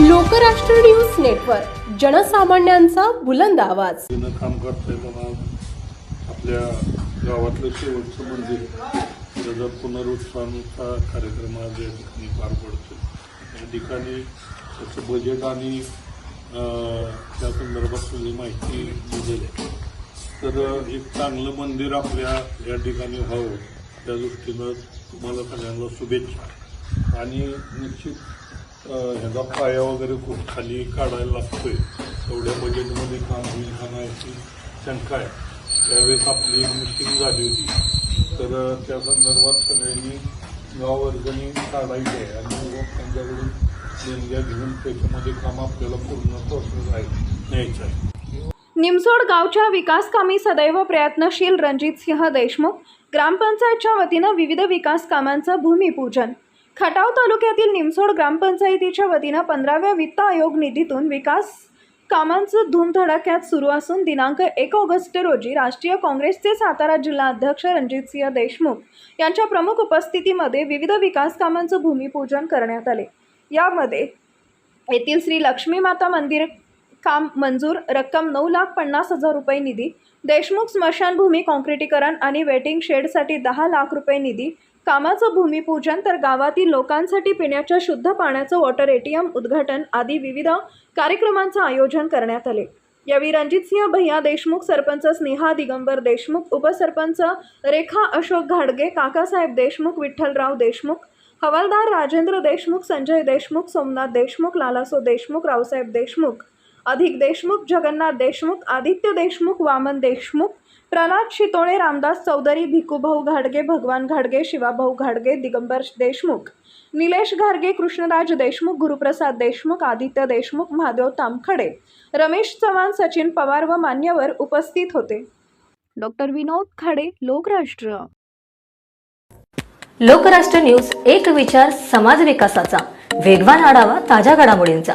Lokrashtra news network जनसामान्यांचा बुलंद आवाज. काम करता येताना आपल्या गावातलं शेवटचं मंदिर त्याचा पुनरुत्थानाचा कार्यक्रम आज या ठिकाणी पार पडतो या ठिकाणी त्याचं बजेट आणि त्या संदर्भात तुझी माहिती दिलेली आहे. तर एक चांगलं मंदिर आपल्या या ठिकाणी व्हावं त्या दृष्टीनं तुम्हाला सगळ्यांना शुभेच्छा. आणि निश्चित ह्याचा पाया वगैरे खूप खाली काढायला लागतोय. तेवढ्या बजेटमध्ये काम होईल का नाही याची शंका आहे. त्यावेळेस आपली एक मिटिंग झाली होती. तर त्या संदर्भात सगळ्यांनी गाववर्गणी काढायची आहे आणि त्यांच्याकडून देणग्या घेऊन त्याच्यामध्ये काम आपल्याला पूर्ण प्रोसेस आहे न्यायचं आहे. निमसोड गावच्या विकासकामी सदैव प्रयत्नशील रणजितसिंह देशमुख ग्रामपंचायतच्या वतीनं विविध विकास कामांचं भूमिपूजन खटाव तालुक्यातील निमसोड ग्रामपंचायतीच्या वतीनं पंधराव्या वित्त आयोग निधीतून विकास कामांचं धूमधडाक्यात सुरू असून दिनांक एक ऑगस्ट रोजी राष्ट्रीय काँग्रेसचे सातारा जिल्हा अध्यक्ष रणजितसिंह देशमुख यांच्या प्रमुख उपस्थितीमध्ये विविध विकास कामांचं भूमिपूजन करण्यात आले. यामध्ये येथील श्री लक्ष्मी माता मंदिर काम मंजूर रक्कम नऊ लाख पन्नास हजार रुपये निधी देशमुख स्मशानभूमी काँक्रिटीकरण आणि वेटिंग शेडसाठी दहा लाख रुपये निधी कामाचं भूमिपूजन तर गावातील लोकांसाठी पिण्याच्या शुद्ध पाण्याचं वॉटर एटीएम उद्घाटन आदी विविध कार्यक्रमांचं आयोजन करण्यात आले. यावेळी रणजितसिंह भैया देशमुख सरपंच स्नेहा दिगंबर देशमुख उपसरपंच रेखा अशोक घाडगे काकासाहेब देशमुख विठ्ठलराव देशमुख हवालदार राजेंद्र देशमुख संजय देशमुख सोमनाथ देशमुख लालासो देशमुख रावसाहेब देशमुख अधिक देशमुख जगन्नाथ देशमुख आदित्य देशमुख वामन देशमुख प्रल्हाद शितोळे रामदास चौधरी भिकूभाऊ घाडगे भगवान घाडगे शिवाभाऊ घाडगे दिगंबर देशमुख निलेश घारगे कृष्णराज देशमुख गुरुप्रसाद देशमुख आदित्य देशमुख महादेव तामखडे रमेश चव्हाण सचिन पवार व मान्यवर उपस्थित होते. डॉक्टर विनोद खाडे लोकराष्ट्र. लोकराष्ट्र न्यूज एक विचार समाज विकासाचा. वेगवान आढावा ताज्या घडामोडींचा.